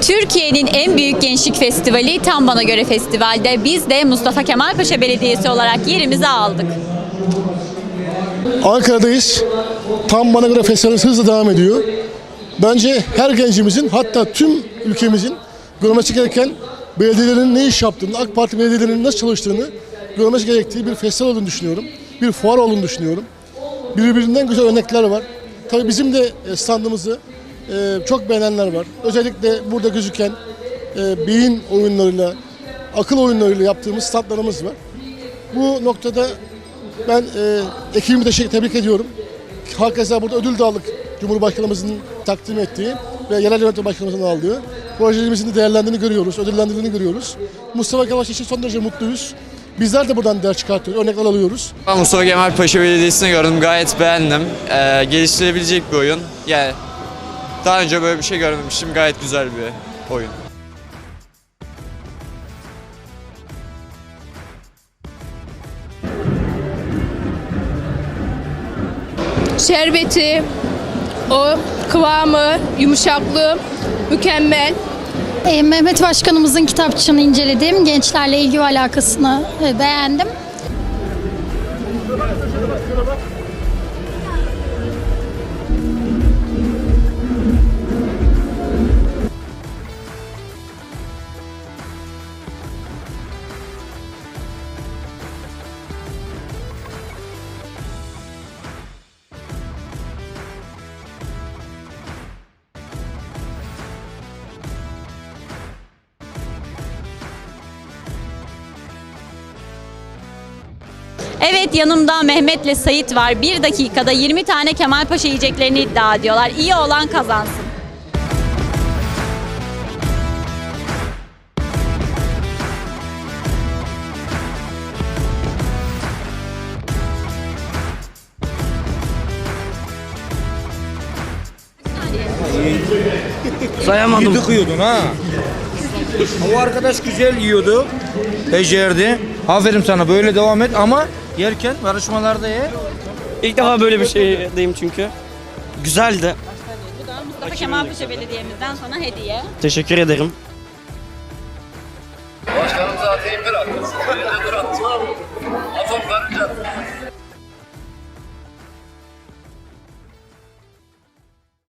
Türkiye'nin en büyük gençlik festivali Tam Bana Göre Festival'de biz de Mustafa Kemal Paşa Belediyesi olarak yerimizi aldık. Ankara'dayız. Tam bana göre festivalimiz hızla devam ediyor. Bence her gencimizin hatta tüm ülkemizin görmesi gereken belediyelerin ne iş yaptığını, AK Parti belediyelerinin nasıl çalıştığını görmesi gerektiği bir festival olduğunu düşünüyorum. Bir fuar olduğunu düşünüyorum. Birbirinden güzel örnekler var. Tabii bizim de e, standımızı e, çok beğenenler var. Özellikle burada gözüken e, beyin oyunlarıyla, akıl oyunlarıyla yaptığımız standlarımız var. Bu noktada ben e, ekibimi de şey, tebrik ediyorum. Hakeza burada ödül de aldık. Cumhurbaşkanımızın takdim ettiği ve yerel yönetim başkanımızın aldığı. Projelerimizin de değerlendiğini görüyoruz, ödüllendirildiğini görüyoruz. Mustafa Kemal için son derece mutluyuz. Bizler de buradan ders çıkartıyoruz, örnekler alıyoruz. Ben Mustafa Kemal Paşa Belediyesi'ni gördüm. Gayet beğendim. Ee, geliştirebilecek bir oyun. Yani daha önce böyle bir şey görmemiştim. Gayet güzel bir oyun. Şerbeti, o kıvamı, yumuşaklığı mükemmel. E, Mehmet Başkanımızın kitapçığını inceledim. Gençlerle ilgi ve alakasını e, beğendim. Evet yanımda Mehmet'le Sait var. Bir dakikada 20 tane Kemal Paşa yiyeceklerini iddia ediyorlar. İyi olan kazansın. Sayamadım. Yıtık yiyordun ha. O arkadaş güzel yiyordu. Becerdi. Aferin sana böyle devam et ama yerken yarışmalarda ye. İlk defa böyle bir şeydeyim çünkü. Güzeldi. Bu da Mustafa Kemal Paşa Belediye'mizden sana hediye. Teşekkür ederim. Başkanımıza atayım bir at. Elinde dur at. Atom karınca.